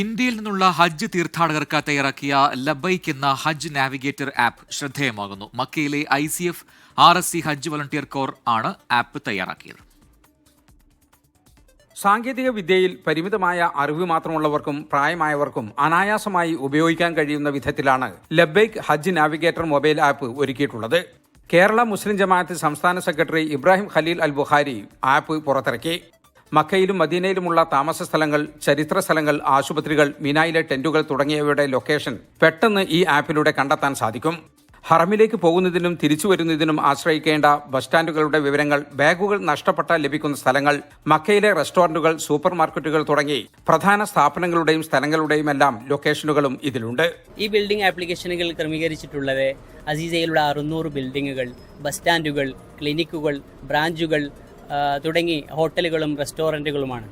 ഇന്ത്യയിൽ നിന്നുള്ള ഹജ്ജ് തീർത്ഥാടകർക്ക് തയ്യാറാക്കിയ ലബൈക്ക് എന്ന ഹജ്ജ് നാവിഗേറ്റർ ആപ്പ് ശ്രദ്ധേയമാകുന്നു. മക്കയിലെ I C F R S C Hajj volunteer corps ആണ് ആപ്പ് തയ്യാറാക്കിയത്. സാങ്കേതിക വിദ്യയിൽ പരിമിതമായ അറിവ് മാത്രമുള്ളവർക്കും പ്രായമായവർക്കും അനായാസമായി ഉപയോഗിക്കാൻ കഴിയുന്ന വിധത്തിലാണ് ലബൈക്ക് ഹജ്ജ് നാവിഗേറ്റർ മൊബൈൽ ആപ്പ് ഒരുക്കിയിട്ടുള്ളത്. കേരള മുസ്ലിം ജമാഅത്ത് സംസ്ഥാന സെക്രട്ടറി ഇബ്രാഹിം ഖലീൽ അൽ ബുഖാരി ആപ്പ് പുറത്തിറക്കി. മക്കയിലും മദീനയിലുമുള്ള താമസ സ്ഥലങ്ങൾ ചരിത്ര സ്ഥലങ്ങൾ ആശുപത്രികൾ മിനായിലെ ടെന്റുകൾ തുടങ്ങിയവയുടെ ലൊക്കേഷൻ പെട്ടെന്ന് ഈ ആപ്പിലൂടെ കണ്ടെത്താൻ സാധിക്കും. ഹറമിലേക്ക് പോകുന്നതിനും തിരിച്ചു വരുന്നതിനും ആശ്രയിക്കേണ്ട ബസ് സ്റ്റാൻഡുകളുടെ വിവരങ്ങൾ ബാഗുകൾ നഷ്ടപ്പെട്ടാൽ ലഭിക്കുന്ന സ്ഥലങ്ങൾ മക്കയിലെ റെസ്റ്റോറന്റുകൾ സൂപ്പർ മാർക്കറ്റുകൾ തുടങ്ങി പ്രധാന സ്ഥാപനങ്ങളുടെയും സ്ഥലങ്ങളുടെയും എല്ലാം ലൊക്കേഷനുകളും ഇതിലുണ്ട്. ഈ ബിൽഡിംഗ് ആപ്ലിക്കേഷനുകൾ ക്രമീകരിച്ചിട്ടുള്ളത് അസീസയിലുള്ള അറുന്നൂറ് ബിൽഡിങ്ങുകൾ ബസ് സ്റ്റാൻഡുകൾ ക്ലിനിക്കുകൾ ബ്രാഞ്ചുകൾ തുടങ്ങി ഹോട്ടലുകളും റെസ്റ്റോറന്റുകളുമാണ്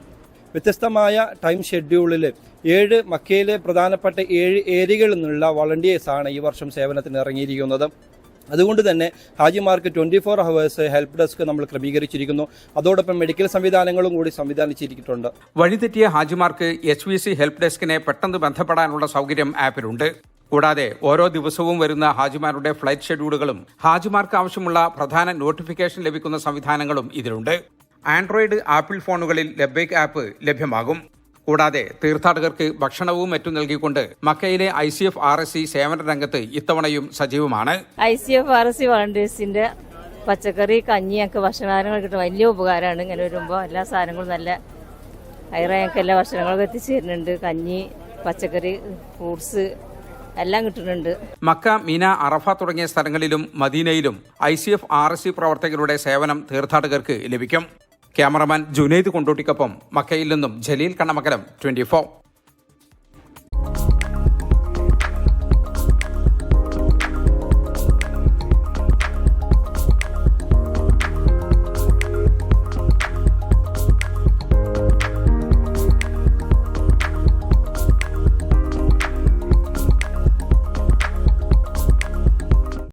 വ്യത്യസ്തമായ ടൈം ഷെഡ്യൂളിൽ ഏഴ് മക്കയിലെ പ്രധാനപ്പെട്ട ഏഴ് ഏരിയകളിൽ നിന്നുള്ള വളണ്ടിയേഴ്സാണ് ഈ വർഷം സേവനത്തിന് ഇറങ്ങിയിരിക്കുന്നത്. അതുകൊണ്ട് തന്നെ ഹാജിമാർക്ക് twenty four hours help desk നമ്മൾ ക്രമീകരിച്ചിരിക്കുന്നു. അതോടൊപ്പം മെഡിക്കൽ സംവിധാനങ്ങളും കൂടി സംവിധാനിച്ചിരിക്കുന്നുണ്ട്. വഴിതെറ്റിയ ഹാജിമാർക്ക് എച്ച് വി സി ഹെൽപ്പ് ഡെസ്കിനെ പെട്ടെന്ന് ബന്ധപ്പെടാനുള്ള സൗകര്യം ആപ്പിലുണ്ട്. കൂടാതെ ഓരോ ദിവസവും വരുന്ന ഹാജിമാരുടെ ഫ്ലൈറ്റ് ഷെഡ്യൂളുകളും ഹാജിമാർക്ക് ആവശ്യമുള്ള പ്രധാന നോട്ടിഫിക്കേഷൻ ലഭിക്കുന്ന സംവിധാനങ്ങളും ഇതിലുണ്ട്. ആൻഡ്രോയിഡ് ആപ്പിൾ ഫോണുകളിൽ ലബേക്ക് ആപ്പ് ലഭ്യമാകും. കൂടാതെ തീർത്ഥാടകർക്ക് ഭക്ഷണവും മറ്റും നൽകിക്കൊണ്ട് മക്കയിലെ I C F R S C സേവന രംഗത്ത് ഇത്തവണയും സജീവമാണ്. I C F R S C വളണ്ടിയേഴ്സിന്റെ പച്ചക്കറി കഞ്ഞിയൊക്കെ ഭക്ഷണങ്ങൾ വലിയ ഉപകാരമാണ് ഇങ്ങനെ വരുമ്പോൾ എല്ലാ സാധനങ്ങളും നല്ല ഹൈറായൊക്കെ എല്ലാ ഭക്ഷണങ്ങളൊക്കെ എത്തിച്ചു തരുന്നുണ്ട് കഞ്ഞി പച്ചക്കറി ഫ്രൂട്ട്സ് എല്ലാം കിട്ടുന്നുണ്ട്. മക്ക മീന അറഫ തുടങ്ങിയ സ്ഥലങ്ങളിലും മദീനയിലും I C F R S C പ്രവർത്തകരുടെ സേവനം തീർത്ഥാടകർക്ക് ലഭിക്കും. ക്യാമറമാൻ ജുനൈദ് കൊണ്ടോട്ടിക്കൊപ്പം മക്കയിൽ നിന്നും ജലീൽ കണ്ണമക്കലം ട്വന്റി